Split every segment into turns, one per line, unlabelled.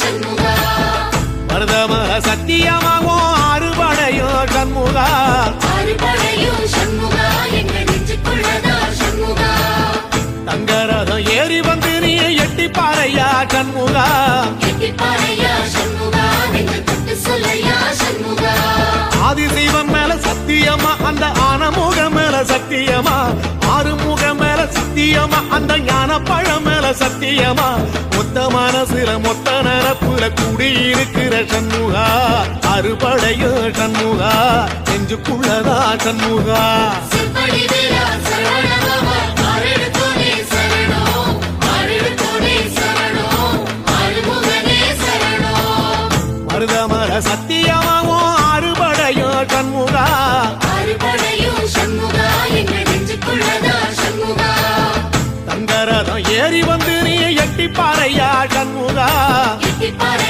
சண்முகா அறுபடையோ சண்முகா?
அறுபடையும் சண்முகா சண்முகா?
தங்கரதம் ஏறி வந்து நீ எட்டி பாறையா சண்முகா? ஆதிசைவம் மேல சத்தியமா அந்த ஆனமுகம் மேல சத்தியமா? சத்தியமா? அந்த ஞான பழமேல சத்தியமா? மொத்த மனசுல மொத்த நரப்புல கூடியிருக்கிற சண்முகா. அறுபடையோ சண்முகா. நெஞ்சுக்குள்ளதா சண்முகா. மருதமர சத்தியமாவும் அறுபடையோ சண்முகா. நீ எட்டி பாறையா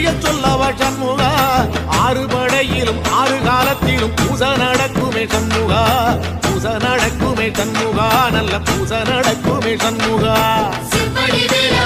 ஒரு உண்மையை சொல்லவா சண்முகா ஆறு படையிலும் ஆறு காலத்திலும் பூச நடக்குமே சண்முகா. பூச நடக்குமே சண்முகா. நல்ல பூச நடக்குமே சண்முகா.
செப்படி வீரா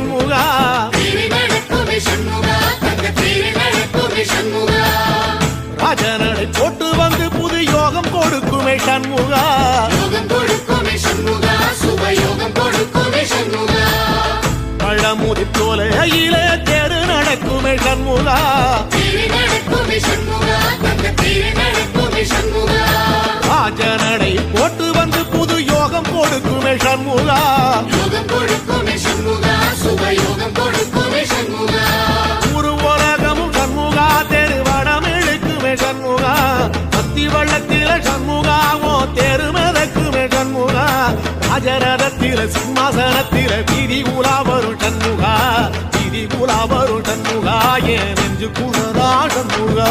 சண்முகா. ராஜனடை போட்டு வந்து புது யோகம் கொடுக்குமே சண்முகா.
சண்முகா
பழமுதிர் சோலையில தெரு நடக்குமே சண்முகா.
நடக்குமே சண்முகா.
சிம்மாசனத்தில விதி உலா வரும் சண்முகா விதி உலா வரும் சண்முகா என் நெஞ்சு குளரா சண்முகா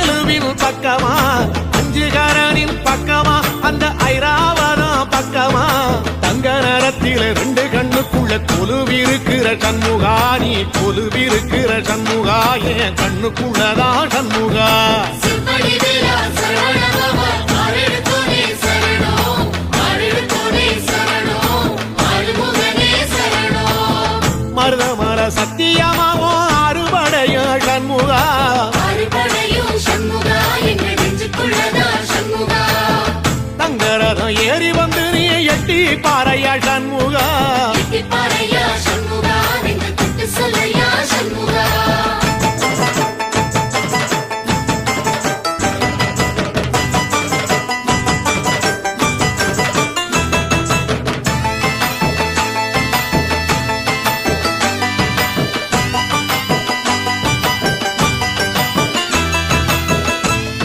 வீரவேலுவின் பக்கமா? அஞ்சுகாரனின் பக்கமா? அந்த ஐராவதம் பக்கமா? தங்க நரத்தில ரெண்டு கண்ணுக்குள்ள கொலுவிருக்கிற சண்முகா நீ கொலுவிருக்கிற சண்முகா என் கண்ணுக்குள்ளதான் சண்முகா.
சொல்லையா சண்முகா?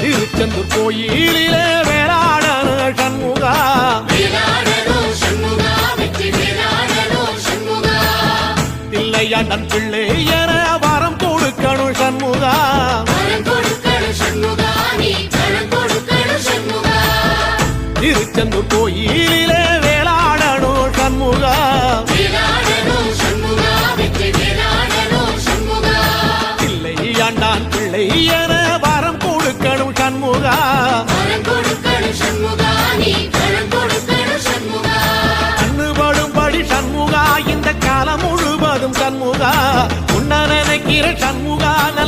திருச்செந்தூர் கோயிலிலே பிள்ளையாண்டன் பிள்ளை என வரம் கொடுக்கணும் சண்முகா. திருச்செந்தூர் கோயிலிலே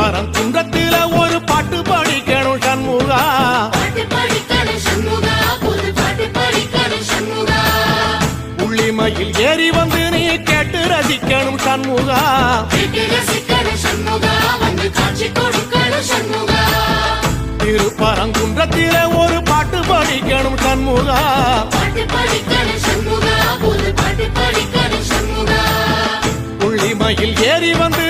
திருப்பரம் குன்றத்தில ஒரு பாட்டு படிக்கணும் சண்முகா. உள்ளிமையில் ஏறி வந்து நீ கேட்டு ரசிக்கணும் சண்முகா. திருப்பரங்குன்றத்தில ஒரு பாட்டு படிக்கணும் சண்முகா. உள்ளிமையில் ஏறி வந்து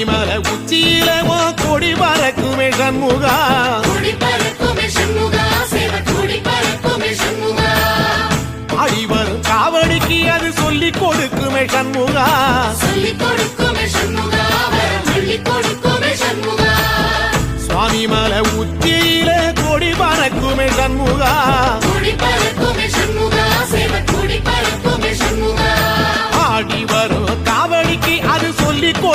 கொடிமல உச்சியில கொடி பறக்குமே சண்முகா அடிவரும் காவடிக்கு அது சொல்லி கொடுக்குமே சண்முகா சுவாமி மல உச்சியில கொடி பறக்குமே சண்முகா
கொடி பறக்குமே சண்முகா